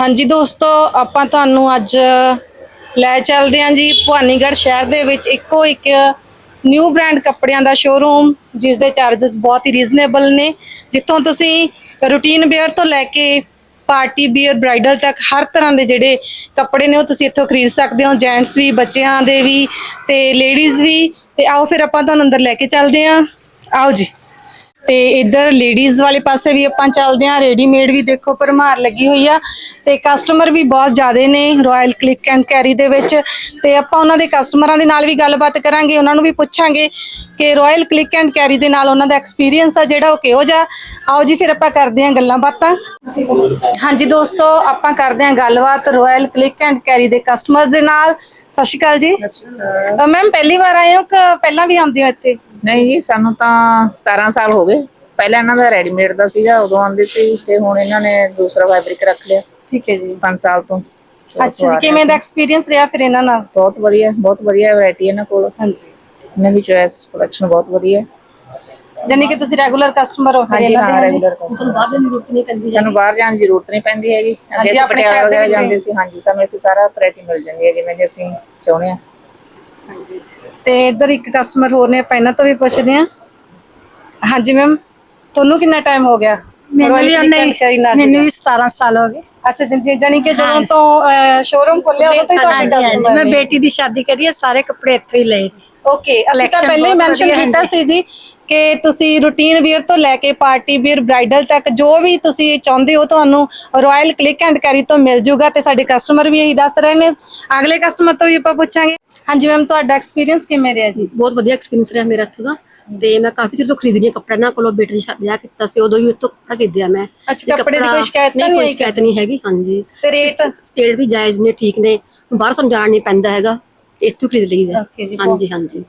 ਹਾਂਜੀ ਦੋਸਤੋ, ਆਪਾਂ ਤੁਹਾਨੂੰ ਅੱਜ ਲੈ ਚੱਲਦੇ ਹਾਂ ਜੀ ਭਵਾਨੀਗੜ੍ਹ ਸ਼ਹਿਰ ਦੇ ਵਿੱਚ ਇੱਕੋ ਇੱਕ ਨਿਊ ਬ੍ਰਾਂਡ ਕੱਪੜਿਆਂ ਦਾ ਸ਼ੋਰੂਮ ਜਿਸ ਦੇ ਚਾਰजेस ਬਹੁਤ ਹੀ ਰੀਜ਼ਨੇਬਲ ਨੇ। ਜਿੱਥੋਂ ਤੁਸੀਂ ਰੂਟੀਨ ਵੇਅਰ ਤੋਂ ਲੈ ਕੇ ਪਾਰਟੀ ਬੀਅਰ ਬ੍ਰਾਈਡਲ ਤੱਕ ਹਰ ਤਰ੍ਹਾਂ ਦੇ ਜਿਹੜੇ ਕੱਪੜੇ ਨੇ ਉਹ ਤੁਸੀਂ ਇੱਥੋਂ ਖਰੀਦ ਸਕਦੇ ਹੋ। ਜੈਂਟਸ ਵੀ, ਬੱਚਿਆਂ ਦੇ ਵੀ ਤੇ ਲੇਡੀਜ਼ ਵੀ। ਤੇ ਆਓ ਫਿਰ ਆਪਾਂ ਤੁਹਾਨੂੰ ਅੰਦਰ ਲੈ ਕੇ ਚੱਲਦੇ ਹਾਂ। ਆਓ ਜੀ। ਤੇ ਇੱਧਰ ਲੇਡੀਜ਼ ਵਾਲੇ ਪਾਸੇ ਵੀ ਆਪਾਂ ਚੱਲਦੇ ਆਂ ਰੈਡੀਮੇਡ ਵੀ ਦੇਖੋ, ਭਰਮਾਰ ਲੱਗੀ ਹੋਈ ਆ। ਤੇ ਕਸਟਮਰ ਵੀ ਬਹੁਤ ਜ਼ਿਆਦੇ ਨੇ ਰਾਇਲ ਕਲਿੱਕ ਐਂਡ ਕੈਰੀ ਦੇ ਵਿੱਚ। ਤੇ ਆਪਾਂ ਉਹਨਾਂ ਦੇ ਕਸਟਮਰਾਂ ਦੇ ਨਾਲ ਵੀ ਗੱਲਬਾਤ ਕਰਾਂਗੇ, ਉਹਨਾਂ ਨੂੰ ਵੀ ਪੁੱਛਾਂਗੇ ਕਿ ਰਾਇਲ ਕਲਿੱਕ ਐਂਡ ਕੈਰੀ ਦੇ ਨਾਲ ਉਹਨਾਂ ਦਾ ਐਕਸਪੀਰੀਅੰਸ ਆ ਜਿਹੜਾ ਉਹ ਕਿਹੋ ਜਿਹਾ। ਆਓ ਜੀ, ਫਿਰ ਆਪਾਂ ਕਰਦੇ ਆਂ ਗੱਲਾਂ ਬਾਤਾਂ। ਹਾਂਜੀ ਦੋਸਤੋ, ਆਪਾਂ ਕਰਦੇ ਆਂ ਗੱਲਬਾਤ ਰਾਇਲ ਕਲਿੱਕ ਐਂਡ ਕੈਰੀ ਦੇ ਕਸਟਮਰਸ ਦੇ ਨਾਲ। ਸਤਿ ਸ਼੍ਰੀ ਅਕਾਲ ਜੀ। ਮੈਮ ਪਹਿਲੀ ਵਾਰ ਆਏ ਹੋ ਕਿ ਪਹਿਲਾਂ ਵੀ ਆਉਂਦੇ ਹੋ ਇੱਥੇ? ਨਹੀਂ ਜੀ ਸਾਨੂੰ ਤਾਂ 17 ਸਾਲ ਹੋ ਗਏ। ਪਹਿਲਾਂ ਇਹਨਾਂ ਦਾ ਰੈਡੀਮੇਡ ਦਾ ਸੀਗਾ ਉਦੋਂ ਆਉਂਦੇ ਸੀ ਤੇ ਹੁਣ ਇਹਨਾਂ ਨੇ ਦੂਸਰਾ ਫੈਬਰਿਕ ਰੱਖ ਲਿਆ। ਠੀਕ ਹੈ ਜੀ। 5 ਸਾਲ ਤੋਂ। ਅੱਛਾ ਜੀ ਕਿਵੇਂ ਦਾ ਐਕਸਪੀਰੀਅੰਸ ਰਿਹਾ ਫਿਰ ਇਹਨਾਂ ਨਾਲ? ਬਹੁਤ ਵਧੀਆ ਬਹੁਤ ਵਧੀਆ ਵੈਰਾਈਟੀ ਇਹਨਾਂ ਕੋਲ। ਹਾਂਜੀ। ਇਹਨਾਂ ਦੀ ਚੋਇਸ ਕਲੈਕਸ਼ਨ ਬਹੁਤ ਵਧੀਆ। ਹੈ। ਜਾਨੀ ਕਿ ਤੁਸੀਂ ਰੈਗੂਲਰ ਕਸਟਮਰ ਹੋ ਹਾਂਜੀ ਇਹਨਾਂ ਦੇ ਹਾਂ ਹਾਂਜੀ। ਰੈਗੂਲਰ ਸਾਨੂੰ ਬਾਹਰ ਜਾਣ ਦੀ ਜ਼ਰੂਰਤ ਨਹੀਂ ਪੈਂਦੀ ਹੈਗੀ। ਅੱਗੇ ਅਸੀਂ ਆਪਣੇ ਪਟਿਆਲਾ ਸ਼ਹਿਰ ਦੇ ਵਗੈਰਾ ਵਿੱਚ। ਜਾਂਦੇ ਸੀ ਹਾਂਜੀ ਸਾਨੂੰ ਇੱਥੇ ਸਾਰਾ ਵੈਰਾਈਟੀ ਮਿਲ ਜਾਂਦੀ ਹੈ ਜਿਵੇਂ ਕਿ ਅਸੀਂ ਚਾਹੁੰਦੇ ਹਾਂ। ਹਾਂਜੀ। ਤੇ ਇੱਧਰ ਇੱਕ ਕਸਟਮਰ ਹੋਰ ਨੇ ਆਪਾਂ ਇਹਨਾਂ ਤੋਂ ਵੀ ਪੁੱਛਦੇ ਹਾਂ। ਹਾਂਜੀ ਮੈਮ ਤੁਹਾਨੂੰ ਕਿੰਨਾ ਟਾਈਮ ਹੋ ਗਿਆ? ਮੈਨੂੰ ਵੀ Click ਉਹਨੇ and Shine ਨਾਲ ਮੈਨੂੰ ਜੁੜਿਆ? ਵੀ 17 ਸਾਲ ਹੋ ਗਏ। ਅੱਛਾ ਜੀ ਜਾਨੀ ਕਿ ਜਦੋਂ ਤੋਂ ਸ਼ੋਰੂਮ ਖੋਲਿਆ ਉਦੋਂ ਤੋਂ ਹੀ ਤੁਹਾਡੇ ਹਾਂਜੀ ਹਾਂਜੀ। ਕਸਟਮਰ ਮੈਂ ਨੇ। ਬੇਟੀ ਦੀ ਸ਼ਾਦੀ ਕਰੀ ਹੈ ਸਾਰੇ ਕੱਪੜੇ ਇੱਥੋਂ ਹੀ ਲਏ ਨੇ। ਓਕੇ ਅਸੀਂ ਤਾਂ Collection ਪਹਿਲੇ ਹੀ ਬਹੁਤ ਮੈਂਸ਼ਨ ਵਧੀਆ, ਕੀਤਾ ਸੀ ਜੀ। ਕਿ ਤੁਸੀਂ ਰੂਟੀਨ ਵੇਅਰ ਤੋਂ ਲੈ ਕੇ ਪਾਰਟੀ ਵੇਅਰ ਬ੍ਰਾਈਡਲ ਤੱਕ ਜੋ ਵੀ ਤੁਸੀਂ ਚਾਹੁੰਦੇ ਹੋ ਤੁਹਾਨੂੰ ਰਾਇਲ ਕਲਿੱਕ ਐਂਡ ਕੈਰੀ ਤੋਂ ਮਿਲ ਜੂਗਾ ਤੇ ਸਾਡੇ ਕਸਟਮਰ ਵੀ ਇਹੀ ਦੱਸ ਰਹੇ ਨੇ। ਅਗਲੇ ਕਸਟਮਰ ਤੋਂ ਵੀ ਆਪਾਂ ਪੁੱਛਾਂਗੇ। ਹਾਂਜੀ ਮੈਮ ਤੁਹਾਡਾ ਐਕਸਪੀਰੀਅੰਸ ਕਿਵੇਂ ਰਿਹਾ ਜੀ? ਬਹੁਤ ਵਧੀਆ ਐਕਸਪੀਰੀਅੰਸ ਰਿਹਾ ਮੇਰਾ ਇੱਥੋਂ ਦਾ। ਤੇ ਮੈਂ ਕਾਫੀ ਚਿਰ ਤੋਂ ਖਰੀਦਣੀ ਕੱਪੜਾ ਨਾ ਕੋਲੋਂ ਬੇਟੇ ਨੇ ਵਿਆਹ ਕੀਤਾ ਸੀ ਉਦੋਂ ਹੀ ਇੱਥੋਂ ਕੱਪੜਾ ਖਰੀਦਿਆ ਮੈਂ। ਅੱਛਾ, ਕੱਪੜੇ ਦੀ ਕੋਈ ਸ਼ਿਕਾਇਤ ਨਹੀਂ ਕੋਈ ਸ਼ਿਕਾਇਤ ਨਹੀਂ ਹੈਗੀ ਹਾਂਜੀ। ਤੇ rate? ਸਟੇਟ ਵੀ ਜਾਇਜ਼ ਨੇ ਠੀਕ ਨੇ। ਬਾਹਰ ਸਾਨੂੰ ਜਾਣ ਨਹੀਂ ਪੈਂਦਾ ਹੈਗਾ ਇੱਥੋਂ ਖਰੀਦ ਲਈਦਾ ਹਾਂਜੀ ਹਾਂਜੀ।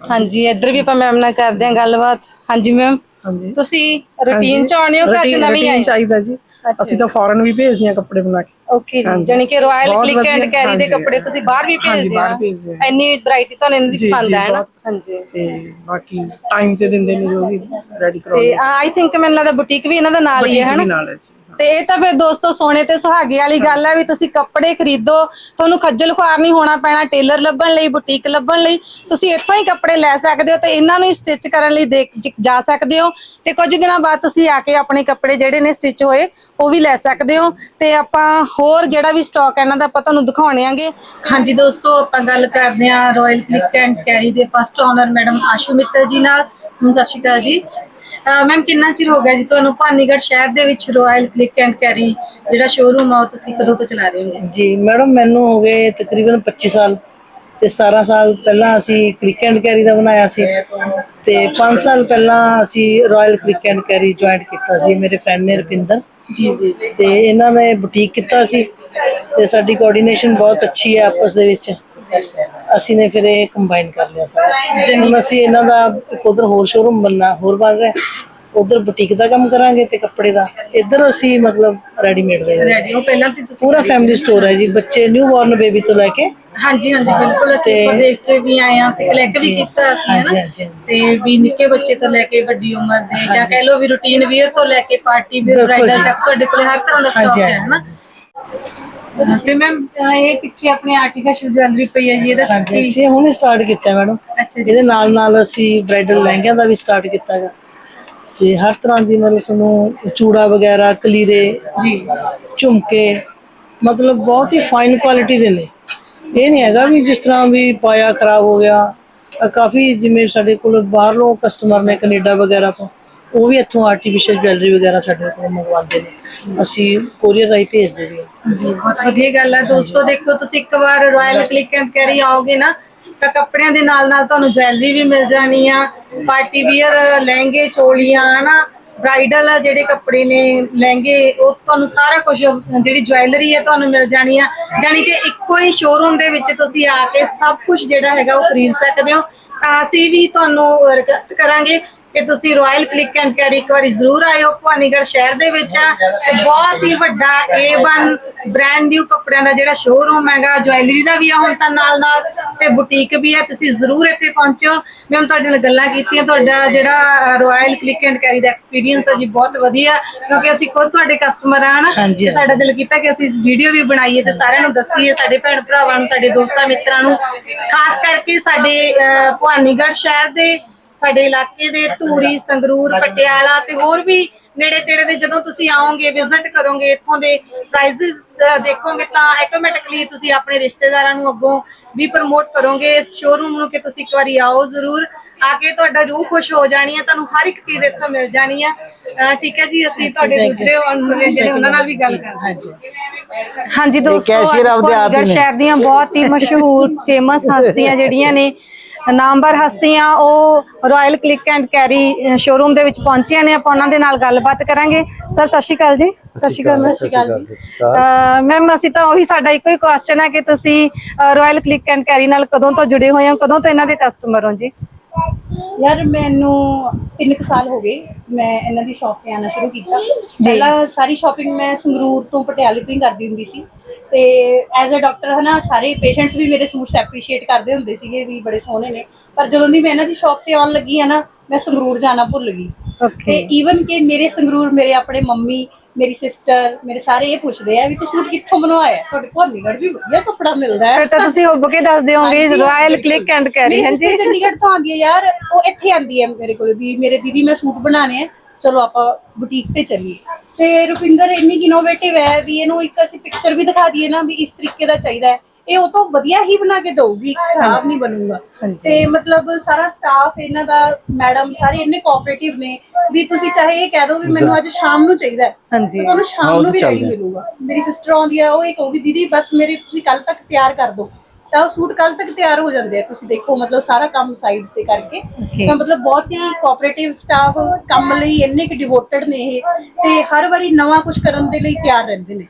ਹਾਂਜੀ ਇੱਧਰ ਵੀ ਆਪਾਂ ਮੈਮ ਨਾਲ ਕਰਦੇ ਹਾਂ ਗੱਲਬਾਤ। ਹਾਂਜੀ ਮੈਮ ਹਾਂਜੀ। ਤੁਸੀਂ ਰੂਟੀਨ ਚ ਆਉਣੇ ਹੋ ਕਿ ਅੱਜ ਨਵੀਂ ਆਏ? ਚਾਹੀਦਾ ਜੀ। ਅਸੀਂ ਤਾਂ ਫੋਰਨ ਵੀ ਭੇਜਦੇ ਹਾਂ ਕੱਪੜੇ ਬਣਾ ਕੇ। ਓਕੇ ਜੀ। ਜਾਨੀ ਕਿ ਰਾਇਲ ਕਲਿੱਕ ਐਂਡ ਕੈਰੀ ਦੇ। ਕੱਪੜੇ ਤੁਸੀਂ ਬਾਹਰ ਵੀ ਭੇਜਦੇ ਹਾਂ। ਇੰਨੀ ਵੈਰਾਈਟੀ ਤੁਹਾਨੂੰ ਇਹਨਾਂ ਦੀ ਪਸੰਦ ਹੈ ਨਾ? ਹਾਂਜੀ। ਤੇ ਬਾਕੀ ਟਾਈਮ ਤੇ ਦਿੰਦੇ ਨੇ ਜੋ ਵੀ ਰੈਡੀ ਤੇ ਕਰਾਉਂਦੇ ਆਈ ਥਿੰਕ ਮੈਨੂੰ ਲੱਗਦਾ ਬੁਟੀਕ ਵੀ ਇਹਨਾਂ ਦਾ ਨਾਲ ਹੀ ਹੈ ਹਨਾ ਨਾਲ ਹੈ ਜੀ। ਤੇ ਇਹ ਤਾਂ ਫਿਰ ਦੋਸਤੋ ਸੋਨੇ ਤੇ ਸੁਹਾਗੇ ਵਾਲੀ ਗੱਲ ਹੈ ਵੀ ਤੁਸੀਂ ਕੱਪੜੇ ਖਰੀਦੋ, ਤੁਹਾਨੂੰ ਖੱਜਲ ਖੁਆਰ ਨਹੀਂ ਹੋਣਾ ਪੈਣਾ ਟੇਲਰ ਲੱਭਣ ਲਈ, ਬੁਟੀਕ ਲੱਭਣ ਲਈ। ਤੁਸੀਂ ਇੱਥੋਂ ਹੀ ਕੱਪੜੇ ਲੈ ਸਕਦੇ ਹੋ ਤੇ ਇਹਨਾਂ ਨੂੰ ਸਟਿਚ ਕਰਨ ਲਈ ਦੇਖ ਜ- ਜਾ ਸਕਦੇ ਹੋ। ਤੇ ਕੁਝ ਦਿਨਾਂ ਬਾਅਦ ਤੁਸੀਂ ਆ ਕੇ ਆਪਣੇ ਕੱਪੜੇ ਜਿਹੜੇ ਨੇ ਸਟਿਚ ਹੋਏ, ਉਹ ਵੀ ਲੈ ਸਕਦੇ ਹੋ। ਤੇ ਆਪਾਂ ਹੋਰ ਜਿਹੜਾ ਵੀ ਸਟਾਕ ਹੈ ਇਹਨਾਂ ਦਾ ਆਪਾਂ ਤੁਹਾਨੂੰ ਦਿਖਾਉਣੇ ਆਂਗੇ। ਹਾਂਜੀ ਦੋਸਤੋ, ਆਪਾਂ ਗੱਲ ਕਰਦੇ ਹਾਂ ਰਾਇਲ ਕਲਿੱਕ ਐਂਡ ਕੈਰੀ ਦੇ first owner madam Ashu Mittar ji ਨਾਲ। ਸਤਿ ਸ਼੍ਰੀ ਅਕਾਲ ਜੀ। ਮੈਮ ਕਿੰਨਾ ਚਿਰ ਹੋ ਗਿਆ ਜੀ ਤੁਹਾਨੂੰ ਭਾਨੀਗੜ੍ਹ ਸ਼ਹਿਰ ਦੇ ਵਿੱਚ ਰਾਇਲ ਕਲਿੱਕ ਐਂਡ ਕੈਰੀ ਜਿਹੜਾ ਸ਼ੋਰੂਮ ਆ ਉਹ ਤੁਸੀਂ ਕਦੋਂ ਤੋਂ ਚਲਾ ਰਹੇ ਹੋ? ਜੀ ਮੈਡਮ ਮੈਨੂੰ ਹੋ ਗਏ ਤਕਰੀਬਨ 25 ਸਾਲ ਤੇ 17 ਸਾਲ ਪਹਿਲਾਂ ਅਸੀਂ ਕਲਿੱਕ ਐਂਡ ਕੈਰੀ ਦਾ ਬਣਾਇਆ ਸੀ ਤੇ 5 ਸਾਲ ਪਹਿਲਾਂ ਅਸੀਂ royal click and carry join ਕੀਤਾ ਸੀ ਮੇਰੇ ਫਰੈਂਡ ਨੇ ਰੁਪਿੰਦਰ। ਜੀ ਜੀ। ਤੇ ਇਹਨਾਂ ਨੇ ਬੁਟੀਕ ਕੀਤਾ ਸੀ ਤੇ ਸਾਡੀ ਕੋਆਰਡੀਨੇਸ਼ਨ ਬਹੁਤ ਅੱਛੀ ਹੈ ਆਪਸ ਦੇ ਵਿੱਚ। ਅਸੀਂ ਨੇ ਫਿਰ ਇਹ ਕੰਬਾਈਨ ਕਰ ਲਿਆ ਸਾਰਾ। ਹੁਣ ਅਸੀਂ ਇਹਨਾਂ ਦਾ ਇੱਕ ਉਧਰ ਹੋਰ ਸ਼ੋਰੂਮ ਬਣਨਾ ਹੋਰ ਬਣ ਰਿਹਾ ਉਧਰ ਬੁਟੀਕ ਦਾ ਕੰਮ ਕਰਾਂਗੇ ਤੇ ਕੱਪੜੇ ਦਾ ਇੱਧਰ ਅਸੀਂ ਮਤਲਬ ਰੈਡੀਮੇਡ ਦੇ। ਰੈਡੀ ਹੋ ਪਹਿਲਾਂ ਤੇ ਤੁਸੀਂ ਪੂਰਾ ਫੈਮਿਲੀ ਸਟੋਰ ਹੈ ਜੀ ਬੱਚੇ ਨਿਊ ਬੋਰਨ ਬੇਬੀ ਤੋਂ ਲੈ ਕੇ ਹਾਂਜੀ ਹਾਂਜੀ ਬਿਲਕੁਲ ਅਸੀਂ ਉੱਪਰ ਦੇਖ ਕੇ ਵੀ ਆਏ ਆ ਤੇ ਕਲੈਕਟ ਵੀ ਕੀਤਾ ਅਸੀਂ ਹਾਂਜੀ, ਹੈ ਤੇ ਵੀ ਨਿੱਕੇ ਬੱਚੇ ਤੋਂ ਲੈ ਕੇ ਵੱਡੀ ਉਮਰ ਦੇ ਜਾਂ ਕਹਿ ਲਓ ਵੀ ਰੂਟੀਨ ਵੀਅਰ ਤੋਂ ਲੈ ਕੇ ਪਾਰਟੀ ਵੀਅਰ ਬ੍ਰਾਈਡਲ। ਤੱਕ ਤੁਹਾਡੇ ਕੋਲ ਹਰ ਤਰ੍ਹਾਂ ਦਾ ਸਟਾਕ ਹੈ ਨਾ ਤੇ ਮੈਮ ਇਹ ਪਿੱਛੇ ਆਪਣੇ ਆਰਟੀਫੀਸ਼ੀਅਲ ਜਵੈਲਰੀ ਪਈ ਹੈ ਜੀ ਇਹਦਾ ਹਾਂਜੀ ਕੀ? ਅਸੀਂ ਹੁਣੇ ਸਟਾਰਟ ਕੀਤਾ ਮੈਡਮ। ਅੱਛਾ ਜੀ ਇਹਦੇ ਨਾਲ ਨਾਲ ਅਸੀਂ ਬ੍ਰਾਈਡਲ ਲਹਿੰਗਿਆਂ ਦਾ ਵੀ ਸਟਾਰਟ ਕੀਤਾ ਹੈਗਾ ਤੇ ਹਰ ਤਰ੍ਹਾਂ ਦੀ ਮਤਲਬ ਤੁਹਾਨੂੰ ਚੂੜਾ ਵਗੈਰਾ ਕਲੀਰੇ ਜੀ। ਝੁਮਕੇ ਮਤਲਬ ਬਹੁਤ ਹੀ ਫਾਈਨ ਕੁਆਲਿਟੀ ਦੇ ਨੇ। ਇਹ ਨਹੀਂ ਹੈਗਾ ਵੀ ਜਿਸ ਤਰ੍ਹਾਂ ਵੀ ਪਾਇਆ ਖਰਾਬ ਹੋ ਗਿਆ। ਕਾਫੀ ਜਿਵੇਂ ਸਾਡੇ ਕੋਲ ਬਾਹਰੋਂ ਕਸਟਮਰ ਨੇ ਕੈਨੇਡਾ ਵਗੈਰਾ ਤੋਂ। ਉਹ ਵੀ ਇੱਥੋਂ ਆਰਟੀਫੀਸ਼ੀਅਲ ਜਵੈਲਰੀ ਵਗੈਰਾ ਸਾਡੇ ਕੋਲ ਮੰਗਵਾਉਂਦੇ ਨੇ। ਅਸੀਂ ਕੋਰੀਅਰ ਰਾਹੀਂ ਭੇਜਦੇ ਵੀ ਹਾਂ। ਜੀ, ਬਹੁਤ ਵਧੀਆ ਗੱਲ ਹੈ ਦੋਸਤੋ, ਦੇਖੋ, ਤੁਸੀਂ ਇੱਕ ਵਾਰ ਰਾਇਲ ਕਲਿੱਕ ਐਂਡ ਕੈਰੀ ਆਓਗੇ ਨਾ, ਤਾਂ ਕੱਪੜਿਆਂ ਦੇ ਨਾਲ ਨਾਲ ਤੁਹਾਨੂੰ ਜਵੈਲਰੀ ਵੀ ਮਿਲ ਜਾਣੀ ਆ। ਪਾਰਟੀ ਵੀਅਰ ਲਹਿੰਗੇ, ਚੋਲੀਆਂ, ਹਨਾ? ਬ੍ਰਾਈਡਲ ਜਿਹੜੇ ਕੱਪੜੇ ਨੇ, ਲਹਿੰਗੇ, ਉਹ ਤੁਹਾਨੂੰ ਸਾਰਾ ਕੁਝ ਜਿਹੜੀ ਜਵੈਲਰੀ ਹੈ ਤੁਹਾਨੂੰ ਮਿਲ ਜਾਣੀ ਆ। ਜਾਣੀ ਕਿ ਇੱਕੋ ਹੀ ਸ਼ੋਰੂਮ ਦੇ ਵਿੱਚ ਤੁਸੀਂ ਆ ਕੇ ਸਭ ਕੁਝ ਜਿਹੜਾ ਹੈਗਾ ਉਹ ਖਰੀਦ ਸਕਦੇ ਹੋ। ਤਾਂ ਅਸੀਂ ਵੀ ਤੁਹਾਨੂੰ ਰਿਕਵੈਸਟ ਕਰਾਂਗੇ। ਕਿ ਤੁਸੀਂ ਰਾਇਲ ਕਲਿੱਕ ਐਂਡ ਕੈਰੀ ਇੱਕ ਵਾਰੀ ਜ਼ਰੂਰ ਆਇਓ ਭਵਾਨੀਗੜ੍ਹ ਸ਼ਹਿਰ ਦੇ ਵਿੱਚ ਆ। ਤੇ ਬਹੁਤ ਹੀ ਵੱਡਾ A1 ਬ੍ਰਾਂਡ ਨਿਊ ਕੱਪੜਿਆਂ ਦਾ ਜਿਹੜਾ ਸ਼ੋਰੂਮ ਹੈਗਾ ਜੁਐਲਰੀ ਦਾ ਵੀ ਆ ਹੁਣ ਤਾਂ ਨਾਲ ਨਾਲ ਤੇ ਬੁਟੀਕ ਵੀ ਹੈ ਤੁਸੀਂ ਜ਼ਰੂਰ ਇੱਥੇ ਪਹੁੰਚੋ। ਮੈਂ ਹੁਣ ਤੁਹਾਡੇ ਨਾਲ ਗੱਲਾਂ ਕੀਤੀਆਂ ਤੁਹਾਡਾ ਜਿਹੜਾ ਰਾਇਲ ਕਲਿੱਕ ਐਂਡ ਕੈਰੀ ਦਾ ਐਕਸਪੀਰੀਅੰਸ ਹੈ ਜੀ ਬਹੁਤ ਵਧੀਆ ਕਿਉਂਕਿ ਅਸੀਂ ਖੁਦ ਤੁਹਾਡੇ ਕਸਟਮਰ ਆ ਤੇ ਸਾਡਾ ਦਿਲ ਕੀਤਾ ਕਿ ਅਸੀਂ ਇਸ ਵੀਡੀਓ ਵੀ ਬਣਾਈਏ ਤੇ ਸਾਰਿਆਂ ਨੂੰ ਦੱਸੀਏ ਸਾਡੇ ਭੈਣ ਭਰਾਵਾਂ ਨੂੰ ਸਾਡੇ ਦੋਸਤਾਂ ਮਿੱਤਰਾਂ ਨੂੰ। ਖਾਸ ਕਰਕੇ ਸਾਡੇ ਭਵਾਨੀਗੜ੍ਹ ਸ਼ਹਿਰ ਦੇ ਸਾਡੇ ਇਲਾਕੇ ਦੇ ਧੂਰੀ ਸੰਗਰੂਰ ਪਟਿਆਲਾ ਤੇ ਹੋਰ ਵੀ ਨੇੜੇ ਤੇੜੇ ਦੇ ਜਦੋਂ ਤੁਸੀਂ ਆਓਗੇ ਵਿਜ਼ਿਟ ਕਰੋਗੇ ਇੱਥੋਂ ਦੇ ਪ੍ਰਾਈਸਿਸ ਦੇਖੋਗੇ ਤਾਂ ਆਟੋਮੈਟਿਕਲੀ ਤੁਸੀਂ ਆਪਣੇ ਰਿਸ਼ਤੇਦਾਰਾਂ ਨੂੰ ਅੱਗੋਂ ਵੀ ਪ੍ਰਮੋਟ ਕਰੋਗੇ। ਇਸ ਸ਼ੋਰੂਮ ਨੂੰ ਕਿ ਤੁਸੀਂ ਇੱਕ ਵਾਰੀ ਆਓ ਜ਼ਰੂਰ। ਆ ਕੇ ਤੁਹਾਡਾ ਰੂਹ ਖੁਸ਼ ਹੋ ਜਾਣੀ ਹੈ ਤੁਹਾਨੂੰ ਹਰ ਇੱਕ ਚੀਜ਼ ਇੱਥੋਂ ਮਿਲ ਜਾਣੀ ਹੈ। ਠੀਕ ਹੈ ਜੀ ਅਸੀਂ ਤੁਹਾਡੇ ਜਿਹੜੇ ਉਹਨਾਂ ਨਾਲ ਵੀ ਗੱਲ ਕਰਾਂਗੇ ਹਾਂਜੀ। ਹਾਂਜੀ ਦੋਸਤੋ ਕੈਸ਼ੀਅਰ ਅੱਜ ਆਪਦੇ ਆਪ ਹੀ ਭਵਾਨੀਗੜ੍ਹ ਨੇ। ਸ਼ਹਿਰ ਦੀਆਂ ਬਹੁਤ ਹੀ ਮਸ਼ਹੂਰ ਫੇਮਸ ਹਸਤੀਆਂ ਜਿਹੜੀਆਂ ਨੇ ਨਾਮਵਰ ਹਸਤੀਆਂ ਉਹ Royal Click and Carry showroom ਦੇ ਵਿੱਚ ਪਹੁੰਚੀਆਂ ਨੇ ਆਪਾਂ ਉਹਨਾਂ ਦੇ ਨਾਲ ਗੱਲਬਾਤ ਕਰਾਂਗੇ। ਸਰ ਸਤਿ ਸ਼੍ਰੀ ਅਕਾਲ ਜੀ। ਸਤਿ ਸ਼੍ਰੀ ਅਕਾਲ ਸਤਿ ਸ਼੍ਰੀ ਅਕਾਲ। ਜੀ। ਮੈਮ ਅਸੀਂ ਤਾਂ ਉਹੀ ਸਾਡਾ ਇੱਕੋ ਹੀ ਕੁਐਸਚਨ ਹੈ ਕਿ ਤੁਸੀਂ ਰਾਇਲ ਕਲਿੱਕ ਐਂਡ ਕੈਰੀ ਨਾਲ ਕਦੋਂ ਤੋਂ ਜੁੜੇ ਹੋਏ ਹੋ? ਕਦੋਂ ਤੋਂ ਇਹਨਾਂ ਦੇ ਕਸਟਮਰ ਹੋ ਜੀ? ਯਾਰ ਮੈਨੂੰ 3 ਸਾਲ ਹੋ ਗਏ। ਮੈਂ ਇਹਨਾਂ ਦੀ ਸ਼ਾਪ ਤੇ ਆਣਾ ਸ਼ੁਰੂ ਕੀਤਾ। ਪਹਿਲਾਂ ਸਾਰੀ ਸ਼ਾਪਿੰਗ ਮੈਂ ਸੰਗਰੂਰ ਤੋਂ ਪਟਿਆਲੇ ਤੋਂ ਹੀ ਕਰਦੀ ਹੁੰਦੀ ਸੀ। ਤੇ ਐਜ਼ ਅ ਡਾਕਟਰ ਹਨਾ ਸਾਰੇ ਪੇਸ਼ੈਂਟਸ ਵੀ ਮੇਰੇ ਸੂਟਸ ਐਪਰੀਸ਼ੀਏਟ ਕਰਦੇ ਹੁੰਦੇ ਸੀਗੇ ਵੀ ਬੜੇ ਸੋਹਣੇ ਨੇ। ਪਰ ਜਦੋਂ ਦੀ ਮੈਂ ਇਹਨਾਂ ਦੀ ਸ਼ਾਪ ਤੇ ਆਉਣ ਲੱਗੀ ਆ ਨਾ ਮੈਂ ਸੰਗਰੂਰ ਜਾਣਾ ਭੁੱਲ ਗਈ। ਤੇ ਓਕੇ ਈਵਨ ਕਿ ਮੇਰੇ ਸੰਗਰੂਰ ਮੇਰੇ ਆਪਣੇ ਮੰਮੀ ਮੇਰੀ ਸਿਸਟਰ ਮੇਰੇ ਸਾਰੇ ਇਹ ਪੁੱਛਦੇ ਆ ਵੀ ਤੂੰ ਸੂਟ ਕਿੱਥੋਂ ਬਣਵਾਇਆ? ਤੁਹਾਡੇ ਭਵਾਨੀਗੜ੍ਹ ਵੀ ਵਧੀਆ ਕੱਪੜਾ ਮਿਲਦਾ ਹੈ। ਫਿਰ ਤਾਂ ਤੁਸੀਂ ਹੁੱਬ ਕੇ ਦੱਸ ਦਿਓਗੇ ਹਾਂਜੀ, ਰਾਇਲ ਬਿਲਕੁਲ। ਕਲਿੱਕ ਐਂਡ ਕੈਰੀ ਮੇਰੀ ਹਾਂਜੀ। sister ਚੰਡੀਗੜ੍ਹ ਤੋਂ ਆਉਂਦੀ ਹੈ ਯਾਰ ਉਹ ਇੱਥੇ ਆਉਂਦੀ ਹੈ ਮੇਰੇ ਕੋਲ ਵੀ। ਮੇਰੇ ਦੀਦੀ ਮੈਂ ਸੂਟ ਬਣਾਣੇ ਆ। ਚਲੋ ਆਪਾਂ ਬੁਟੀਕ ਤੇ ਚੱਲੀਏ। ਤੇ ਰੁਪਿੰਦਰ ਇੰਨੀ ਇਨੋਵੇਟਿਵ ਹੈ ਵੀ ਇਹਨੂੰ ਇੱਕ ਅਸੀਂ ਪਿਕਚਰ ਵੀ ਦਿਖਾ ਦਈਏ ਨਾ ਵੀ ਇਸ ਤਰੀਕੇ ਦਾ ਚਾਹੀਦਾ ਹੈ। ਇਹ ਉਹ ਤੋਂ ਵਧੀਆ ਹੀ ਬਣਾ ਕੇ ਦਊਗੀ ਖਰਾਬ ਨਹੀਂ ਬਣੂਗਾ। ਤੇ ਮਤਲਬ ਸਾਰਾ ਸਟਾਫ ਇਹਨਾਂ ਦਾ ਮੈਡਮ ਸਾਰੇ ਇੰਨੇ ਕੋਆਪਰੇਟਿਵ ਨੇ ਵੀ ਤੁਸੀਂ ਚਾਹੇ ਇਹ ਕਹਿ ਦਿਓ ਵੀ ਮੈਨੂੰ ਅੱਜ ਸ਼ਾਮ ਨੂੰ ਚਾਹੀਦਾ ਹੈ। ਹਾਂਜੀ। ਤੁਹਾਨੂੰ ਸ਼ਾਮ ਨੂੰ ਵੀ ਰੈਡੀ। ਮਿਲੂਗਾ। ਮੇਰੀ ਸਿਸਟਰ ਆਉਂਦੀ ਹੈ ਉਹ ਇਹ ਕਹੂਗੀ ਦੀਦੀ ਬਸ ਮੇਰੇ ਤੁਸੀਂ ਕੱਲ ਤੱਕ ਤਿਆਰ ਕਰ ਦਿਓ। ਤਾਂ ਉਹ ਸੂਟ ਕੱਲ ਤੱਕ ਤਿਆਰ ਹੋ ਜਾਂਦੇ ਆ। ਤੁਸੀਂ ਦੇਖੋ ਮਤਲਬ ਸਾਰਾ ਕੰਮ ਸਾਈਡ ਤੇ ਕਰਕੇ। ਤਾਂ ਮਤਲਬ ਬਹੁਤ ਹੀ ਕੋਆਪਰੇਟਿਵ ਸਟਾਫ ਕੰਮ ਲਈ ਇੰਨੇ ਕਿ ਡਿਵੋਟਡ ਨੇ ਇਹ। ਤੇ ਹਰ ਵਾਰੀ ਨਵਾਂ ਕੁਝ ਕਰਨ ਦੇ ਲਈ ਤਿਆਰ ਰਹਿੰਦੇ ਨੇ।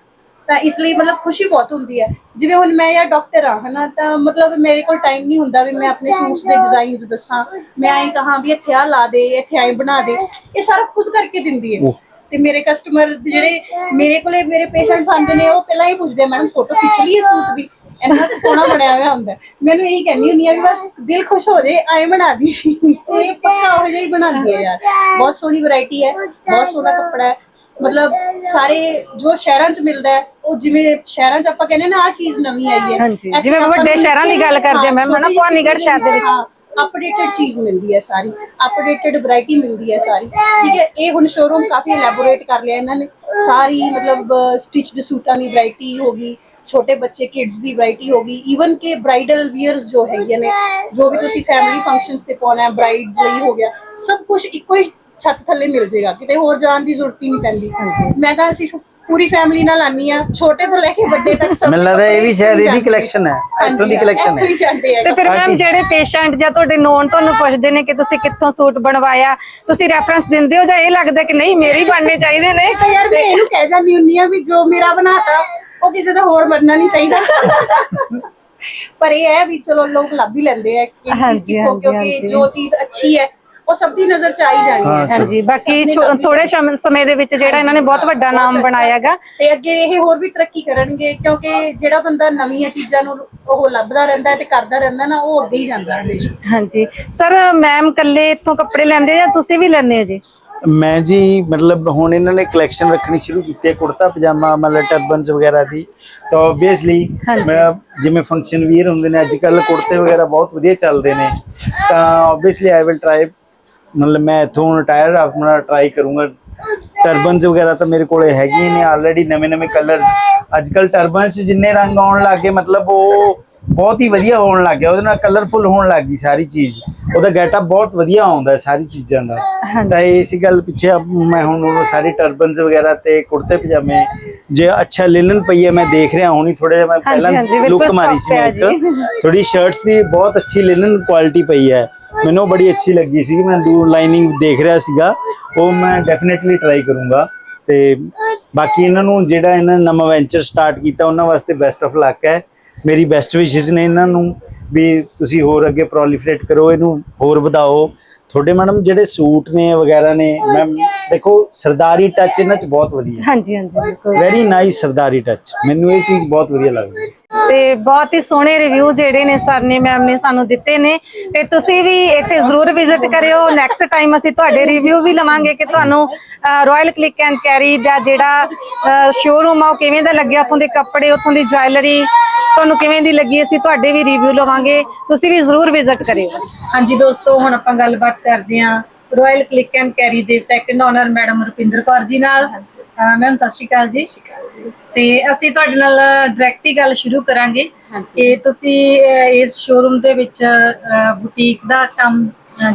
ਤਾਂ ਇਸ ਲਈ ਮਤਲਬ ਖੁਸ਼ੀ ਬਹੁਤ ਹੁੰਦੀ ਹੈ। ਜਿਵੇਂ ਹੁਣ ਮੈਂ ਯਾਰ ਡਾਕਟਰ ਆ ਹਨਾ ਤਾਂ ਮਤਲਬ ਮੇਰੇ ਕੋਲ ਟਾਈਮ ਨਹੀਂ ਹੁੰਦਾ ਵੀ ਮੈਂ ਆਪਣੇ ਸੂਟਸ ਦੇ ਡਿਜ਼ਾਈਨਸ ਦੱਸਾਂ। ਮੈਂ ਐਂ ਕਹਾਂ ਵੀ ਇੱਥੇ ਆ ਲਾ ਦੇ ਇੱਥੇ ਐਂ ਬਣਾ ਦੇ। ਇਹ ਸਾਰਾ ਖੁਦ ਕਰਕੇ ਦਿੰਦੀ ਹੈ। ਤੇ ਮੇਰੇ ਕਸਟਮਰ ਜਿਹੜੇ ਮੇਰੇ ਕੋਲੇ ਮੇਰੇ ਪੇਸ਼ੈਂਟਸ ਆਉਂਦੇ ਨੇ ਉਹ ਪਹਿਲਾਂ ਹੀ ਪੁੱਛਦੇ ਮੈਡਮ ਫੋਟੋ ਖਿੱਚ ਲਈਏ ਸੂਟ ਦੀ? ਇੰਨਾ ਸੋਹਣਾ ਬਣਿਆ ਹੋਇਆ ਹੁੰਦਾ। ਹੈ। ਮੈਨੂੰ ਇਹੀ ਕਹਿੰਦੀ ਹੁੰਦੀ ਆ ਵੀ ਬਸ ਦਿਲ ਖੁਸ਼ ਹੋ ਜਾਏ ਐਂ ਬਣਾ ਦੀ। ਇਹ ਪੱਕਾ ਹੋ ਜਾਈ ਬਣਾਉਂਦੀ ਹੈ ਯਾਰ। ਬਹੁਤ ਸੋਹਣੀ ਵੈਰਾਈਟੀ ਹੈ ਬਹੁਤ ਸੋਹਣਾ ਕੱਪੜਾ ਹੈ। ਮਤਲਬ ਸਾਰੇ ਜੋ ਸ਼ਹਿਰਾਂ 'ਚ ਮਿਲਦਾ ਹੈ ਉਹ ਜਿਵੇਂ ਸ਼ਹਿਰਾਂ 'ਚ ਆਪਾਂ ਕਹਿੰਦੇ ਨਾ ਆ ਚੀਜ਼ ਨਵੀਂ ਆਈ ਹੈ। ਹਾਂਜੀ, ਇੱਥੇ ਜਿਵੇਂ ਆਪਾਂ ਵੱਡੇ ਨੂੰ ਸ਼ਹਿਰਾਂ ਦੀ ਗੱਲ ਕਰਦੇ ਹਾਂ ਮੈਮ, ਹਨਾ, ਛੋਟੀ ਜਿਹੀ ਭਵਾਨੀਗੜ੍ਹ city ਸ਼ਹਿਰ ਦੇ ਵਿੱਚ। ਹਾਂ ਅਪਡੇਟਡ ਚੀਜ਼ ਮਿਲਦੀ ਹੈ ਸਾਰੀ। ਅਪਡੇਟਡ ਵੈਰਾਈਟੀ ਮਿਲਦੀ ਹੈ ਸਾਰੀ। ਠੀਕ ਹੈ ਇਹ ਹੁਣ ਸ਼ੋਰੂਮ ਕਾਫੀ ਐਲੈਬੋਰੇਟ ਕਰ ਲਿਆ ਇਹਨਾਂ ਨੇ। ਸਾਰੀ ਮਤਲਬ ਸਟਿਚਡ ਸੂਟਾਂ ਦੀ ਵੈਰਾਈਟੀ ਹੋ ਗਈ। ਛੋਟੇ ਬੱਚੇ ਕਿਡਸ ਦੀ ਵੈਰਾਈਟੀ ਹੋ ਗਈ ਈਵਨ ਕਿ ਬ੍ਰਾਈਡਲ ਵੀਅਰਸ ਜੋ ਹੈਗੀਆਂ ਨੇ ਜੋ ਵੀ ਤੁਸੀਂ ਫੈਮਿਲੀ ਫੰਕਸ਼ਨਸ ਤੇ ਪਾਉਣਾ ਹੈ ਬ੍ਰਾਈਡਸ ਲਈ ਹੋ ਗਿਆ ਸਭ ਕੁਝ ਇੱਕੋ ਹੀ ਛੱਤ ਥੱਲੇ ਮਿਲ ਜਾਏਗਾ ਕਿਤੇ ਹੋਰ ਜਾਣ ਦੀ ਜ਼ਰੂਰਤ ਹੀ ਨਹੀਂ ਪੈਂਦੀ। ਮੈਂ ਤਾਂ ਅਸੀਂ ਪੂਰੀ ਫੈਮਿਲੀ ਨਾਲ ਆਨੀ ਆ ਛੋਟੇ ਤੋਂ ਲੈ ਕੇ ਵੱਡੇ ਤੱਕ ਸਭ ਮੈਨੂੰ ਲੱਗਦਾ ਇਹ ਵੀ ਸ਼ਾਇਦ ਇਹਦੀ collection ਹੈ, ਇੱਥੋਂ ਦੀ collection ਹੈ। ਤੇ ਫਿਰ ਮੈਮ ਜਿਹੜੇ ਪੇਸ਼ੈਂਟ ਜਾਂ ਤੁਹਾਡੇ ਨੋਨ ਤੁਹਾਨੂੰ ਪੁੱਛਦੇ ਨੇ ਕਿ ਤੁਸੀਂ ਕਿੱਥੋਂ ਸੂਟ ਬਣਵਾਇਆ ਤੁਸੀਂ ਰੈਫਰੈਂਸ ਦਿੰਦੇ ਹੋ ਜਾਂ ਇਹ ਲੱਗਦਾ ਕਿ ਨਹੀਂ ਮੇਰੇ ਹੀ ਬਣਨੇ ਚਾਹੀਦੇ ਨੇ? ਤਾਂ ਯਾਰ ਮੈਂ ਇਹਨੂੰ ਕਹਿ ਜਾਂਦੀ ਹੁੰਨੀ ਆ ਵੀ ਜੋ ਮੇਰਾ ਬਣਾਤਾ ਉਹ ਕਿਸੇ ਦਾ ਹੋਰ ਬਣਨਾ ਨਹੀਂ ਚਾਹੀਦਾ। ਪਰ ਇਹ ਹੈ ਵੀ ਚਲੋ ਲੋਕ ਲੱਭ ਹੀ ਲੈਂਦੇ ਆ ਕਿ ਹਾਂਜੀ, ਚੀਜ਼ ਕਿੱਥੋਂ ਹਾਂਜੀ, ਕਿਉਂਕਿ ਹਾਂਜੀ। ਜੋ ਚੀਜ਼ ਅੱਛੀ ਹੈ ਉਹ ਸਭ ਦੀ ਨਜ਼ਰ ਚ ਆ ਹੀ ਜਾਣੀ ਹੈ। ਹਾਂਜੀ ਬਾਕੀ ਥੋੜੇ ਸਮੇਂ ਦੇ ਵਿੱਚ ਜਿਹੜਾ ਇਹਨਾਂ ਨੇ ਬਹੁਤ ਵੱਡਾ ਨਾਮ। ਬਣਾਇਆਗਾ ਤੇ ਅੱਗੇ ਇਹ ਹੋਰ ਵੀ ਤਰੱਕੀ ਕਰਨਗੇ ਕਿਉਂਕਿ ਜਿਹੜਾ ਬੰਦਾ ਨਵੀਆਂ ਚੀਜ਼ਾਂ ਨੂੰ ਉਹ ਲੱਭਦਾ ਰਹਿੰਦਾ ਹੈ ਤੇ ਕਰਦਾ ਰਹਿੰਦਾ ਨਾ ਉਹ ਅੱਗੇ ਹੀ ਜਾਂਦਾ ਹਮੇਸ਼ਾ। ਹਾਂਜੀ। ਸਰ ਮੈਮ ਕੱਲੇ ਇੱਥੋਂ ਕੱਪੜੇ ਲੈਂਦੇ ਜਾਂ ਤੁਸੀਂ ਵੀ ਲੈਂਦੇ ਹੋ ਜੀ? ਮੈਂ ਜੀ ਮਤਲਬ ਹੁਣ ਇਹਨਾਂ ਨੇ ਕਲੈਕਸ਼ਨ ਰੱਖਣੀ ਸ਼ੁਰੂ ਕੀਤੀ ਹੈ ਕੁੜਤਾ ਪਜਾਮਾ ਮਤਲਬ ਟਰਬਨਸ ਵਗੈਰਾ ਦੀ। ਤਾਂ ਆਬਵੀਅਸਲੀ ਮੈਂ ਜਿਵੇਂ ਫੰਕਸ਼ਨ ਵੀਅਰ ਹੁੰਦੇ ਨੇ ਅੱਜ ਕੱਲ ਕੁੜਤੇ ਵਗੈਰਾ ਬਹੁਤ ਵਧੀਆ ਚੱਲਦੇ ਨੇ। ਤਾਂ ਆਬਵੀਅਸਲੀ ਆਈ ਵਿਲ ਟਰਾਈ ਮਤਲਬ ਮੈਂ ਇਥੋਂ ਰਿਟਾਇਰ ਆਪਣਾ ਟਰਾਈ ਕਰੂੰਗਾ। ਟਰਬਨਸ ਵਗੈਰਾ ਤਾਂ ਮੇਰੇ ਕੋਲੇ ਹੈਗੀਆਂ ਨੇ ਆਲਰੇਡੀ ਨਵੇਂ ਨਵੇਂ ਕਲਰਸ ਅੱਜ ਕੱਲ ਟਰਬਨਸ ਜਿੰਨੇ ਰੰਗ ਆਉਣ ਲੱਗੇ ਮਤਲਬ ਉਹ ਬਹੁਤ ਹੀ ਵਧੀਆ ਹੋਣ ਲੱਗ ਗਿਆ ਉਹਦੇ ਨਾਲ ਕਲਰਫੁਲ ਹੋਣ ਲੱਗ ਗਈ ਸਾਰੀ ਚੀਜ਼। ਉਹਦਾ ਗੈਟਅਪ ਬਹੁਤ ਵਧੀਆ ਆਉਂਦਾ ਹੈ ਸਾਰੀ ਚੀਜ਼ਾਂ ਦਾ। ਤਾਂ ਇਸੇ ਗੱਲ ਪਿੱਛੇ ਮੈਂ ਹੁਣ ਉਹ ਸਾਰੀ ਟਰਬਨਸ ਵਗੈਰਾ ਤੇ ਕੁੜਤੇ ਪਜਾਮੇ ਜੇ ਅੱਛਾ ਲਿਨਨ ਪਈ ਹੈ ਮੈਂ ਦੇਖ ਰਿਹਾ ਹੁਣੀ ਥੋੜਾ ਜਿਹਾ ਮੈਂ ਪਹਿਲਾਂ ਲੁੱਕ ਮਾਰੀ ਸੀ ਮੈਂ ਇੱਕ। ਥੋੜੀ ਸ਼ਰਟਸ ਦੀ ਬਹੁਤ ਅੱਛੀ ਲਿਨਨ ਕੁਆਲਿਟੀ ਪਈ ਹੈ। ਮੈਨੂੰ ਬੜੀ ਅੱਛੀ ਲੱਗੀ ਸੀ ਮੈਂ ਦੂਰ ਲਾਈਨਿੰਗ ਦੇਖ ਰਿਹਾ ਸੀਗਾ ਉਹ ਮੈਂ ਡੈਫੀਨਿਟਲੀ ਟਰਾਈ ਕਰੂੰਗਾ। ਤੇ ਬਾਕੀ ਇਹਨਾਂ ਨੂੰ ਜਿਹੜਾ ਇਹਨਾਂ ਨੇ ਨਵਾਂ ਵੈਂਚਰ ਸਟਾਰਟ ਕੀਤਾ ਉਹਨਾਂ ਵਾਸਤੇ ਬੈਸਟ ਆਫ ਲੱਕ ਹੈ। ਮੇਰੀ ਬੈਸਟ ਵਿਸ਼ੇਸ ਨੇ ਇਹਨਾਂ ਨੂੰ ਵੀ ਤੁਸੀਂ ਹੋਰ ਅੱਗੇ ਪ੍ਰੋਲੀਫਰੇਟ ਕਰੋ, ਇਹਨੂੰ ਹੋਰ ਵਧਾਓ। ਤੁਹਾਡੇ ਮੈਡਮ ਜਿਹੜੇ ਸੂਟ ਨੇ ਵਗੈਰਾ ਨੇ ਮੈਮ ਦੇਖੋ ਸਰਦਾਰੀ ਟੱਚ ਇਹਨਾਂ 'ਚ ਬਹੁਤ ਵਧੀਆ ਹਾਂਜੀ ਹਾਂਜੀ ਬਿਲਕੁਲ। ਵੈਰੀ ਨਾਈਸ ਸਰਦਾਰੀ ਟੱਚ ਮੈਨੂੰ ਇਹ ਚੀਜ਼ ਬਹੁਤ ਵਧੀਆ ਲੱਗਦੀ ਹੈ। ਤੇ ਬਹੁਤ ਹੀ ਸੋਹਣੇ ਰਿਵਿਊ ਜਿਹੜੇ ਨੇ ਸਰ ਨੇ ਮੈਮ ਨੇ ਸਾਨੂੰ ਦਿੱਤੇ ਨੇ। ਤੇ ਤੁਸੀਂ ਵੀ ਇੱਥੇ ਜ਼ਰੂਰ ਵਿਜ਼ਿਟ ਕਰਿਓ। ਨੈਕਸਟ ਟਾਈਮ ਅਸੀਂ ਤੁਹਾਡੇ ਰਿਵਿਊ ਵੀ ਲਵਾਂਗੇ ਕਿ ਤੁਹਾਨੂੰ ਰਾਇਲ ਕਲਿੱਕ ਐਂਡ ਕੈਰੀ ਦਾ ਜਿਹੜਾ ਸ਼ੋਰੂਮ ਆ ਉਹ ਕਿਵੇਂ ਦਾ ਲੱਗਿਆ? ਉੱਥੋਂ ਦੇ ਕੱਪੜੇ ਉੱਥੋਂ ਦੀ ਜੁਐਲਰੀ ਤੁਹਾਨੂੰ ਕਿਵੇਂ ਦੀ ਲੱਗੀ? ਅਸੀਂ ਤੁਹਾਡੇ ਵੀ ਰਿਵਿਊ ਲਵਾਂਗੇ। ਤੁਸੀਂ ਵੀ ਜ਼ਰੂਰ ਵਿਜ਼ਿਟ ਕਰਿਓ। ਹਾਂਜੀ ਦੋਸਤੋ ਹੁਣ ਆਪਾਂ ਗੱਲਬਾਤ ਕਰਦੇ ਹਾਂ ਰਾਇਲ ਕਲਿੱਕ ਐਂਡ ਕੈਰੀ ਦੇ second owner madam Rupinder Kaur ji ਨਾਲ। ਮੈਮ ਸਤਿ ਸ਼੍ਰੀ ਅਕਾਲ ਜੀ। ਤੇ ਅਸੀਂ ਤੁਹਾਡੇ ਨਾਲ ਡਾਇਰੈਕਟ ਹੀ ਗੱਲ ਸ਼ੁਰੂ ਕਰਾਂਗੇ ਕਿ ਤੁਸੀਂ ਇਸ ਸ਼ੋਰੂਮ ਦੇ ਵਿੱਚ ਬੁਟੀਕ ਦਾ ਕੰਮ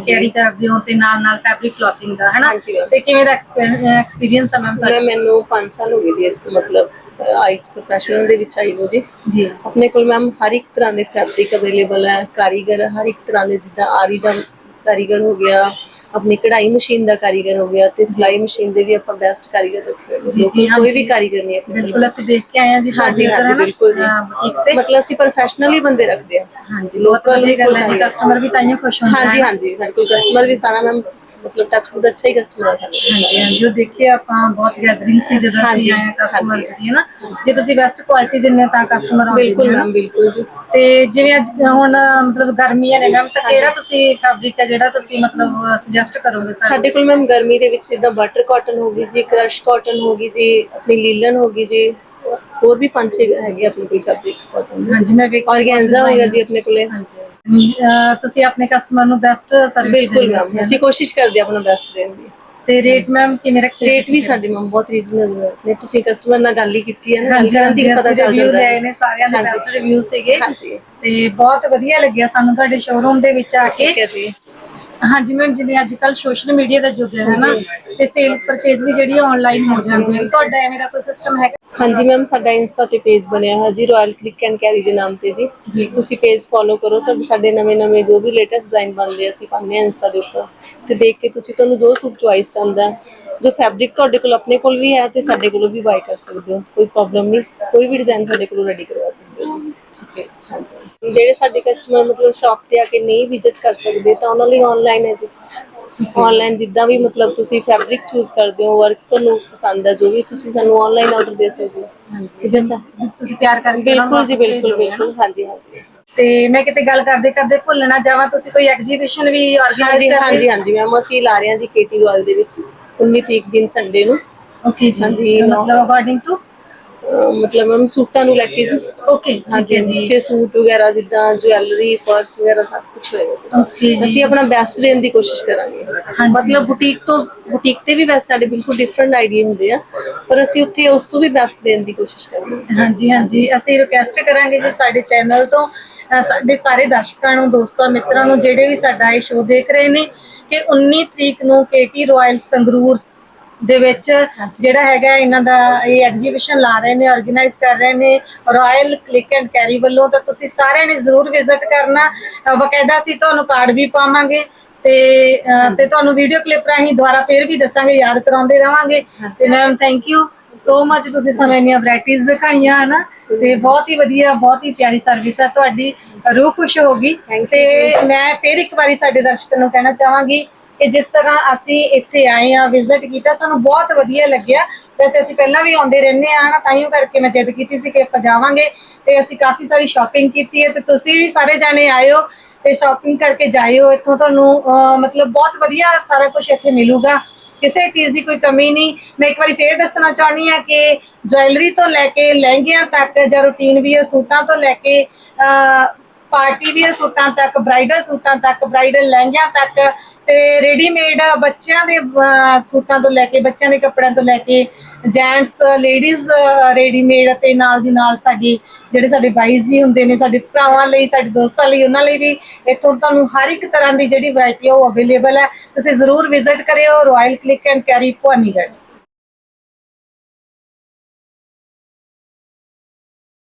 ਕੈਰੀ ਕਰਦੇ ਹੋ ਤੇ ਨਾਲ ਨਾਲ ਫੈਬਰਿਕ ਕਲੋਥਿੰਗ ਦਾ ਹਨਾ। ਤੇ ਕਿਵੇਂ ਦਾ ਐਕਸਪੀਰੀਅੰਸ ਹੈ ਮੈਮ ਤੁਹਾਡਾ? ਮੈਨੂੰ 5 ਸਾਲ ਹੋ ਗਏ ਜੀ ਇਸ ਤੋਂ ਮਤਲਬ ਆਈ ਪ੍ਰੋਫੈਸ਼ਨਲ ਦੇ ਵਿੱਚ ਆਈ ਨੂੰ ਜੀ। ਜੀ। ਆਪਣੇ ਕੋਲ ਮੈਮ ਹਰ ਇੱਕ ਤਰ੍ਹਾਂ ਦੇ ਫੈਬਰਿਕ ਅਵੇਲੇਬਲ ਹੈ ਕਾਰੀਗਰ ਹਰ ਇੱਕ ਤਰ੍ਹਾਂ ਦੇ ਜਿੱਦਾਂ ਆਰੀ ਦਾ ਕਾਰੀਗਰ ਹੋ ਗਿਆ ਆਪਣੀ ਕਢਾਈ ਮਸ਼ੀਨ ਦਾ ਕਾਰੀਗਰ ਹੋ ਗਿਆ ਤੇ ਸਿਲਾਈ ਮਸ਼ੀਨ ਦੇ ਵੀ ਆਪਾਂ ਬੈਸਟ ਕਾਰੀਗਰ ਰੱਖੇ ਹੋਏ ਜੀ, ਲੋਕਲ ਕੋਈ ਹਾਂਜੀ। ਵੀ ਕਾਰੀਗਰ ਨਹੀਂ ਆਪਣੇ ਕੋਲ। ਬਿਲਕੁਲ ਅਸੀਂ ਦੇਖ ਕੇ ਆਏ ਹਾਂ ਜੀ ਹਾਂਜੀ ਤੁਹਾਡੇ ਹਾਂਜੀ ਉੱਧਰ, ਬਿਲਕੁਲ ਹਨਾ, ਅਹ, ਬੁਟੀਕ ਤੇ। ਜੀ ਮਤਲਬ ਅਸੀਂ ਪ੍ਰੋਫੈਸ਼ਨਲੀ ਬੰਦੇ ਰੱਖਦੇ ਆ ਹਾਂਜੀ ਬਹੁਤ ਵਧੀਆ ਗੱਲ ਹੈ ਜੀ ਕਸਟਮਰ ਵੀ ਤਾਈਓ ਖੁਸ਼ ਹੁੰਦਾ ਹਾਂਜੀ ਹੈ ਹਾਂਜੀ ਸਾਡੇ ਕੋਲ ਕਸਟਮਰ ਵੀ ਸਾਰਾ ਮੈਮ ਮਤਲਬ ਟੱਚ ਵੁੱਡ ਅੱਛਾ ਹੀ ਕਸਟਮਰ ਕੋਲ। ਹਾਂਜੀ ਹਾਂਜੀ। ਉਹ ਦੇਖਿਆ ਆਪਾਂ ਬਹੁਤ ਗੈਦਰਿੰਗ ਸੀ ਜਦੋਂ ਅਸੀਂ ਆਏ ਕਸਟਮਰਸ ਹਾਂਜੀ। ਦੀ ਨਾ। ਜੇ ਤੁਸੀਂ ਬੈਸਟ ਕੁਆਲਿਟੀ ਦਿੰਦੇ ਹੋ ਤਾਂ ਕਸਟਮਰ ਆਉਂਦੇ ਬਿਲਕੁਲ ਨੇ। ਮੈਮ ਬਿਲਕੁਲ ਜੀ। ਤੇ ਜਿਵੇਂ ਅੱਜ ਹੁਣ ਮਤਲਬ ਗਰਮੀਆਂ ਨੇ ਮੈਮ ਤਾਂ ਕਿਹੜਾ ਤੁਸੀਂ ਫੈਬਰਿਕ ਹੈ ਜਿਹੜਾ ਤੁਸੀਂ ਮਤਲਬ ਸੁਜੈਸਟ ਕਰੋਗੇ ਸਾਨੂੰ? ਸਾਡੇ ਕੋਲ ਮੈਮ ਗਰਮੀ ਦੇ ਵਿੱਚ ਜਿੱਦਾਂ ਬਟਰ ਕਾਟਨ ਹੋ ਗਈ ਜੀ ਕ੍ਰਸ਼ ਕਾਟਨ ਹੋ ਗਈ ਜੀ ਆਪਣੀ ਲੀਲਨ ਹੋ ਗਈ ਜੀ ਹੋਰ ਵੀ ਪੰਜ ਛੇ ਹੈਗੇ ਆਪਣੇ ਕੋਲ ਫੈਬਰਿਕ ਕਾਟਨ ਹਾਂਜੀ ਮੈਂ ਵੇਖ ਔਰਗੈਂਜ਼ਾ ਹੋ ਗਿਆ ਜੀ ਆਪਣੇ ਕੋਲੇ। ਹਾਂਜੀ। ਅਹ ਤੁਸੀਂ ਆਪਣੇ ਕਸਟਮਰ ਨੂੰ ਬੈਸਟ ਸਰਵਿਸ ਬਿਲਕੁਲ ਮੈਮ ਅਸੀਂ ਕੋਸ਼ਿਸ਼ ਕਰਦੇ ਹਾਂ ਆਪਣਾ ਬੈਸਟ ਦੇਣ ਦੀ। ਤੇ ਰੇਟ ਮੈਮ ਕਿਵੇਂ ਰੱਖੇ ਰੇਟ ਵੀ ਸਾਡੇ ਮੈਮ ਬਹੁਤ ਰੀਜ਼ਨਬਲ ਨੇ। ਤੁਸੀਂ ਕਸਟਮਰ ਨਾਲ ਗੱਲ ਹੀ ਕੀਤੀ ਹੈ ਨਾ ਗੱਲ ਕਰਨ ਦੀ ਪਤਾ ਚੱਲ ਰਿਵਿਊ ਜਾਂਦਾ ਲਏ ਹੈ ਨੇ ਸਾਰਿਆਂ ਦੇ ਹਾਂਜੀ। ਬੈਸਟ ਰਿਵਿਊ ਸੀਗੇ। ਹਾਂਜੀ। ਤੇ ਬਹੁਤ ਵਧੀਆ ਲੱਗਿਆ ਸਾਨੂੰ ਤੁਹਾਡੇ ਸ਼ੋਰੂਮ ਦੇ ਵਿੱਚ ਆ ਕੇ। ਠੀਕ ਹੈ ਜੀ। ਹਾਂਜੀ ਮੈਮ ਜਿਵੇਂ ਅੱਜ ਕੱਲ ਸੋਸ਼ਲ ਮੀਡੀਆ ਦਾ ਯੁੱਗ ਹੈ ਨਾ? ਤੇ ਸੇਲ ਪਰਚੇਜ਼ ਵੀ ਜਿਹੜੀ ਆਨਲਾਈਨ ਹੋ ਜਾਂਦੀ ਹੈ। ਤੁਹਾਡਾ ਐਵੇਂ ਦਾ ਕੋਈ ਸਿਸਟਮ ਹੈਗਾ? ਹਾਂਜੀ ਮੈਮ ਸਾਡਾ ਇੰਸਟਾ ਤੇ ਪੇਜ ਬਣਿਆ ਹੈ ਜੀ ਰਾਇਲ ਕਲਿੱਕ ਐਂਡ ਕੈਰੀ ਦੇ ਨਾਮ ਤੇ ਜੀ। ਜੀ। ਤੁਸੀਂ ਪੇਜ ਫੋਲੋ ਕਰੋ ਤਾਂ ਸਾਡੇ ਨਵੇਂ-ਨਵੇਂ ਜੋ ਵੀ ਲੇਟੈਸਟ ਡਿਜ਼ਾਈਨ ਬਣਦੇ ਆ, ਅਸੀਂ ਪਾਉਂਦੇ ਆ ਇੰਸਟਾ ਦੇ ਉੱਪਰ। ਤੇ ਦੇਖ ਕੇ ਤੁਸੀਂ ਤੁਹਾਨੂੰ ਜੋ ਸੂਟ ਚੁਆਇਸ ਚਾਹੁੰਦਾ ਜੋ ਫੈਬਰਿਕ ਤੁਹਾਡੇ ਕੋਲ ਆਪਣੇ ਕੋਲ ਵੀ ਹੈ ਤੇ ਸਾਡੇ ਕੋਲੋਂ ਵੀ ਬਾਈ ਕਰ ਸਕਦੇ ਹੋ। ਕੋਈ ਪ੍ਰੋਬਲਮ ਨਹੀਂ ਕੋਈ ਵੀ ਡਿਜ਼ਾਈਨ ਸਾਡੇ ਕੋਲੋਂ ਰੈਡੀ ਕਰਵਾ ਸਕਦੇ ਹੋ। ਠੀਕ ਹੈ। ਹਾਂਜੀ। ਜਿਹੜੇ ਸਾਡੇ ਕਸਟਮਰ ਮਤਲਬ ਸ਼ਾਪ ਤੇ ਆ ਕੇ ਨਹੀਂ ਵਿਜ਼ਿਟ ਕਰ ਸਕਦੇ ਤਾਂ ਉਹਨਾਂ ਲਈ ਆਨਲਾਈਨ ਹੈ ਜੀ। ਆਨਲਾਈਨ ਜਿੱਦਾਂ ਵੀ ਮਤਲਬ ਤੁਸੀਂ ਫੈਬਰਿਕ ਚੂਜ਼ ਕਰਦੇ ਹੋ ਵਰਕ ਤੁਹਾਨੂੰ ਪਸੰਦ ਹੈ ਜੋ ਵੀ ਤੁਸੀਂ ਸਾਨੂੰ ਆਨਲਾਈਨ ਆਰਡਰ ਦੇ ਸਕਦੇ ਹੋ। ਹਾਂਜੀ ਜੈਸਾ ਤੁਸੀਂ ਤਿਆਰ ਕਰਕੇ ਬਿਲਕੁਲ ਜੀ ਬਿਲਕੁਲ? ਬਿਲਕੁਲ। ਹਾਂਜੀ ਹਾਂਜੀ। ਤੇ ਮੈਂ ਕਿਤੇ ਗੱਲ ਕਰਦੇ ਕਰਦੇ ਭੁੱਲ ਨਾ ਜਾਵਾਂ ਤੁਸੀਂ ਕੋਈ ਐਗਜੀਬਿਸ਼ਨ ਵੀ ਆਰਗੇਨਾਈਜ਼ ਕਰ ਹਾਂਜੀ ਹਾਂਜੀ। ਮੈਮ ਅਸੀਂ ਲਾ ਰਹੇ ਹਾਂ ਜੀ ਕੇਟੀ ਰਾਇਲ ਦੇ ਵਿੱਚ 19 ਤਰੀਕ ਦਿਨ ਸੰਡੇ ਨੂੰ। ਓਕੇ ਜੀ। ਹਾਂਜੀ, ਮਤਲਬ ਅਕੋਰਡਿੰਗ ਟੂ ਅਹ ਮਤਲਬ ਮੈਮ ਸੂਟਾਂ ਨੂੰ ਲੈ ਕੇ ਜੀ। ਓਕੇ ਹਾਂਜੀ ਜੀ। ਤੇ ਸੂਟ ਵਗੈਰਾ ਜਿੱਦਾਂ ਜੁਐਲਰੀ ਪਰਸ ਵਗੈਰਾ ਸਭ ਕੁਝ ਹੋਏਗਾ ਓਕੇ ਅਸੀਂ ਆਪਣਾ ਬੈਸਟ ਦੇਣ ਦੀ ਕੋਸ਼ਿਸ਼ ਕਰਾਂਗੇ। ਮਤਲਬ ਬੁਟੀਕ ਤੋਂ ਬੁਟੀਕ ਤੇ ਵੀ ਵੈਸੇ ਸਾਡੇ ਬਿਲਕੁਲ ਡਿਫਰੈਂਟ ਆਈਡੀਆ ਹੁੰਦੇ ਆ ਪਰ ਅਸੀਂ ਉੱਥੇ ਉਸ ਤੋਂ ਵੀ ਬੈਸਟ ਦੇਣ ਦੀ ਕੋਸ਼ਿਸ਼ ਕਰਾਂਗੇ। ਹਾਂਜੀ ਹਾਂਜੀ। ਅਸੀਂ ਰਿਕੁਐਸਟ ਕਰਾਂਗੇ ਜੀ ਸਾਡੇ ਚੈਨਲ ਤੋਂ ਸਾਡੇ ਸਾਰੇ ਦਰਸ਼ਕਾਂ ਨੂੰ ਦੋਸਤਾਂ ਮਿੱਤਰਾਂ ਨੂੰ ਜਿਹੜੇ ਵੀ ਸਾਡਾ ਇਹ ਸ਼ੋਅ ਦੇਖ ਰਹੇ ਨੇ ਕਿ 19 ਤਰੀਕ ਨੂੰ ਕੇਟੀ ਰਾਇਲ ਸੰਗਰੂਰ ਦੇ ਵਿੱਚ ਜਿਹੜਾ ਹੈਗਾ ਇਹਨਾਂ ਦਾ ਇਹ ਐਗਜੀਬਿਸ਼ਨ ਲਾ ਰਹੇ ਨੇ ਆਰਗੇਨਾਈਜ਼ ਕਰ ਰਹੇ ਨੇ ਰਾਇਲ ਕਲਿੱਕ ਐਂਡ ਕੈਰੀ ਵੱਲੋਂ ਤਾਂ ਤੁਸੀਂ ਸਾਰਿਆਂ ਨੇ ਜ਼ਰੂਰ ਵਿਜ਼ਿਟ ਕਰਨਾ। ਬਕਾਇਦਾ ਅਸੀਂ ਤੁਹਾਨੂੰ ਕਾਰਡ ਵੀ ਪਾਵਾਂਗੇ ਤੇ ਤੇ ਤੁਹਾਨੂੰ ਵੀਡੀਓ ਕਲਿੱਪ ਰਾਹੀਂ ਦੁਬਾਰਾ ਫੇਰ ਵੀ ਦੱਸਾਂਗੇ ਯਾਦ ਕਰਾਉਂਦੇ ਰਵਾਂਗੇ। ਤੇ ma'am thank you so much ਤੁਸੀਂ ਸਮੇਂ ਦੀਆਂ ਵੈਰਾਈਟੀਆਂ ਦਿਖਾਈਆਂ ਹਨਾ? ਤੇ ਬਹੁਤ ਹੀ ਵਧੀਆ ਬਹੁਤ ਹੀ ਪਿਆਰੀ ਸਰਵਿਸ ਹੈ ਤੁਹਾਡੀ ਰੂਹ ਖੁਸ਼ ਹੋਗੀ ਤੇ ਮੈਂ ਫੇਰ ਇੱਕ ਵਾਰੀ ਸਾਡੇ ਦਰਸ਼ਕਾਂ ਨੂੰ ਕਹਿਣਾ ਚਾਹਾਂਗੀ ਕਿ ਜਿਸ ਤਰ੍ਹਾਂ ਅਸੀਂ ਇੱਥੇ ਆਏ ਆ ਵਿਜ਼ਿਟ ਕੀਤਾ ਸਾਨੂੰ ਬਹੁਤ ਵਧੀਆ ਲੱਗਿਆ। ਵੈਸੇ ਅਸੀਂ ਪਹਿਲਾਂ ਵੀ ਆਉਂਦੇ ਰਹਿੰਦੇ ਆ ਨਾ ਤਾਈਓ ਕਰਕੇ ਮੈਂ ਜਿੱਦ ਕੀਤੀ ਸੀ ਕਿ ਆਪਾਂ ਜਾਵਾਂਗੇ। ਤੇ ਅਸੀਂ ਕਾਫੀ ਸਾਰੀ ਸ਼ਾਪਿੰਗ ਕੀਤੀ ਹੈ ਤੇ ਤੁਸੀਂ ਵੀ ਸਾਰੇ ਜਾਣੇ ਆਇਓ ਤੇ ਸ਼ਾਪਿੰਗ ਕਰਕੇ ਜਾਇਓ ਇੱਥੋਂ ਤੁਹਾਨੂੰ ਮਤਲਬ ਬਹੁਤ ਵਧੀਆ ਸਾਰਾ ਕੁਝ ਇੱਥੇ ਮਿਲੂਗਾ। ਕਿਸੇ ਚੀਜ਼ ਦੀ ਕੋਈ ਕਮੀ ਨਹੀਂ। ਮੈਂ ਇੱਕ ਵਾਰੀ ਫੇਰ ਦੱਸਣਾ ਚਾਹਣੀ ਆ ਕਿ ਜੁਐਲਰੀ ਤੋਂ ਲੈ ਕੇ ਲਹਿੰਗਿਆਂ ਤੱਕ ਜਾਂ ਰੂਟੀਨ ਵੀ ਸੂਟਾਂ ਤੋਂ ਲੈ ਕੇ ਅਹ, ਪਾਰਟੀ ਵੀਅਰ ਸੂਟਾਂ ਤੱਕ, ਬ੍ਰਾਈਡਲ ਸੂਟਾਂ ਤੱਕ, ਬ੍ਰਾਈਡਲ ਲਹਿੰਗਿਆਂ ਤੱਕ ਤੇ ਰੈਡੀਮੇਡ ਬੱਚਿਆਂ ਦੇ ਸੂਟਾਂ ਤੋਂ ਲੈ ਕੇ, ਬੱਚਿਆਂ ਦੇ ਕੱਪੜਿਆਂ ਤੋਂ ਲੈ ਕੇ ਜੈਂਟਸ ਲੇਡੀਜ਼ ਰੈਡੀਮੇਡ ਅਤੇ ਨਾਲ ਦੀ ਨਾਲ ਸਾਡੀ, ਜਿਹੜੇ ਸਾਡੇ ਬਾਈਜ਼ ਜੀ ਹੁੰਦੇ ਨੇ, ਸਾਡੇ ਭਰਾਵਾਂ ਲਈ, ਸਾਡੇ ਦੋਸਤਾਂ ਲਈ, ਉਹਨਾਂ ਲਈ ਵੀ ਇੱਥੋਂ ਤੁਹਾਨੂੰ ਹਰ ਇੱਕ ਤਰ੍ਹਾਂ ਦੀ ਜਿਹੜੀ ਵੈਰਾਈਟੀ ਆ ਉਹ ਅਵੇਲੇਬਲ ਹੈ। ਤੁਸੀਂ ਜ਼ਰੂਰ ਵਿਜ਼ਿਟ ਕਰਿਓ Royal Click and Carry Bhawanigarh.